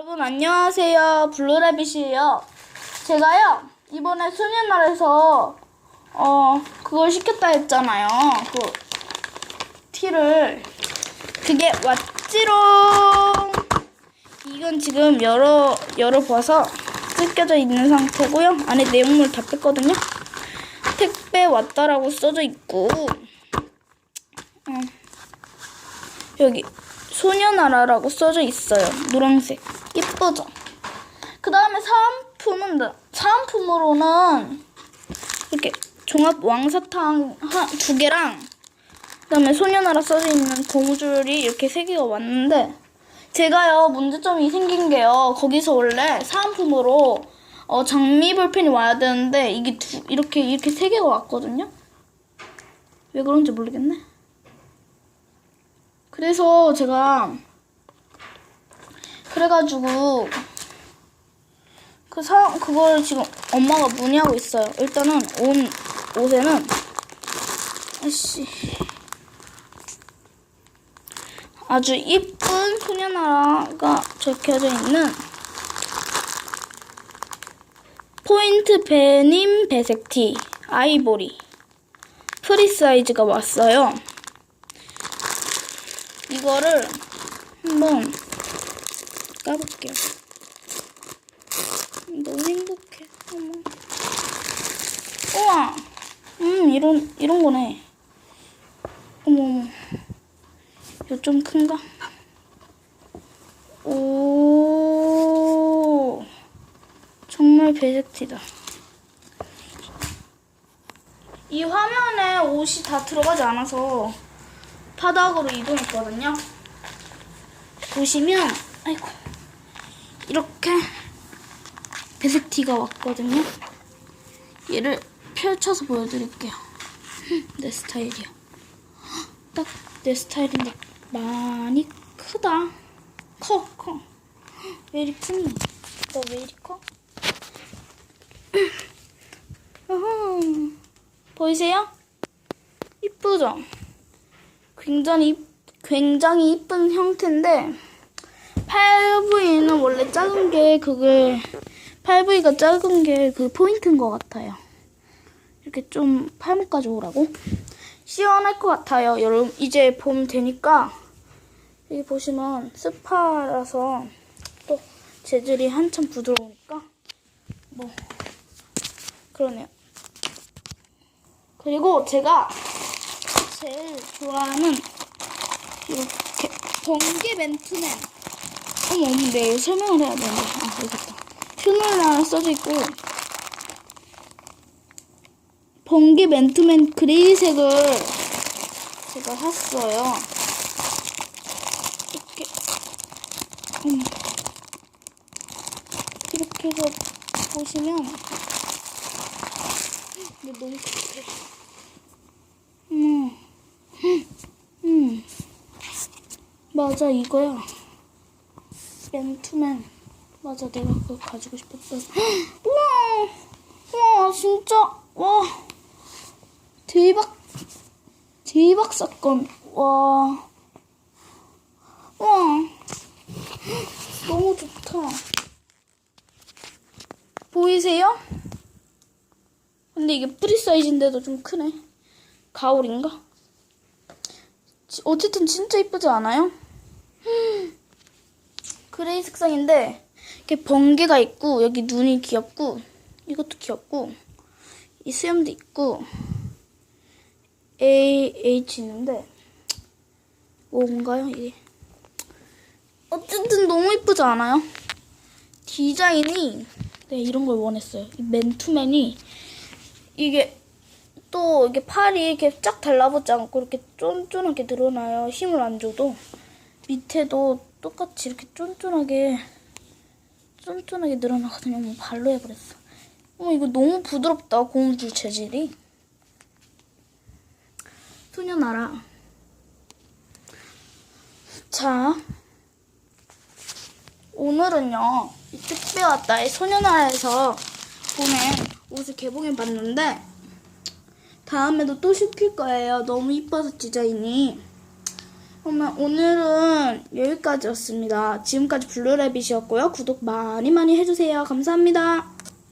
여러분 안녕하세요. 블루라빗이에요. 제가요 이번에 소년날에서 어 그걸 시켰다 했잖아요. 그 티를. 그게 왔지롱! 이건 지금 열어 열어봐서 뜯겨져 있는 상태고요. 안에 내용물 다 뺐거든요. 택배 왔다라고 써져 있고 어, 여기 소녀나라라고 써져 있어요. 노란색. 예쁘죠? 그 다음에 사은품은, 뭐- 사은품으로는 이렇게 종합 왕사탕 하- 두 개랑 그 다음에 소녀나라 써져 있는 고무줄이 이렇게 세 개가 왔는데 제가요 문제점이 생긴 게요 거기서 원래 사은품으로 어, 장미 볼펜이 와야 되는데 이게 두, 이렇게 이렇게 세 개가 왔거든요 왜 그런지 모르겠네 그래서 제가 그래가지고 그 사, 그걸 지금 엄마가 문의하고 있어요. 일단은 온 옷에는 아씨 아주 이쁜 소녀나라가 적혀져 있는 포인트 베님 배색 티 아이보리 프리 사이즈가 왔어요. 이거를 한번 까볼게요. 너무 행복해. 어머. 우와. 음 이런 이런 거네. 어머 어머. 이거 좀 큰가? 오. 정말 배색티다. 이 화면에 옷이 다 들어가지 않아서 바닥으로 이동했거든요. 보시면 아이고 이렇게 배색티가 왔거든요. 얘를 펼쳐서 보여드릴게요. 흠, 내 스타일이야. 딱 내 스타일인데 많이 크다. 커 커. 왜 이리 크니? 너 왜 이리 커? 어허. 보이세요? 이쁘죠? 굉장히 굉장히 이쁜 형태인데 8V는 원래 작은 게 그게 8V가 작은 게 그 포인트인 것 같아요. 이렇게 좀 팔목까지 오라고 시원할 것 같아요. 여러분 이제 봄 되니까 여기 보시면 스파라서 또 재질이 한참 부드러우니까 뭐 그러네요. 그리고 제가 제일 좋아하는 이렇게 번개 맨투맨. 어머 어머 내 설명을 해야 되는데. 아 있다. 휴널라 써져 있고. 번개 맨투맨 그레이색을 제가 샀어요. 이렇게. 음. 이렇게 해서 보시면. 이게 너무 크게 음. 음. 맞아, 이거야. 맨투맨. 맞아, 내가 그거 가지고 싶었어. 우와! 우와, 진짜. 와. 대박. 대박 사건. 와. 와. 너무 좋다. 보이세요? 근데 이게 프리 사이즈인데도 좀 크네. 가을인가? 지- 어쨌든 진짜 이쁘지 않아요? 그레이 색상인데 이렇게 번개가 있고 여기 눈이 귀엽고 이것도 귀엽고 이 수염도 있고 A H 있는데 뭔가요 이게? 어쨌든 너무 이쁘지 않아요? 디자인이 네 이런 걸 원했어요. 이 맨투맨이 이게 또 이게 팔이 이렇게 쫙 달라붙지 않고 이렇게 쫀쫀하게 늘어나요. 힘을 안 줘도 밑에도 똑같이 이렇게 쫀쫀하게 쫀쫀하게 늘어나거든요. 뭐 발로 해버렸어. 어머 이거 너무 부드럽다 고무줄 재질이. 소녀나라. 자 오늘은요 이 택배 왔다의 소녀나라에서 보낸 옷을 개봉해 봤는데 다음에도 또 시킬 거예요. 너무 이뻐서 디자인이. 그러면 오늘은 여기까지였습니다. 지금까지 블루래빗이었고요. 구독 많이 많이 해주세요. 감사합니다.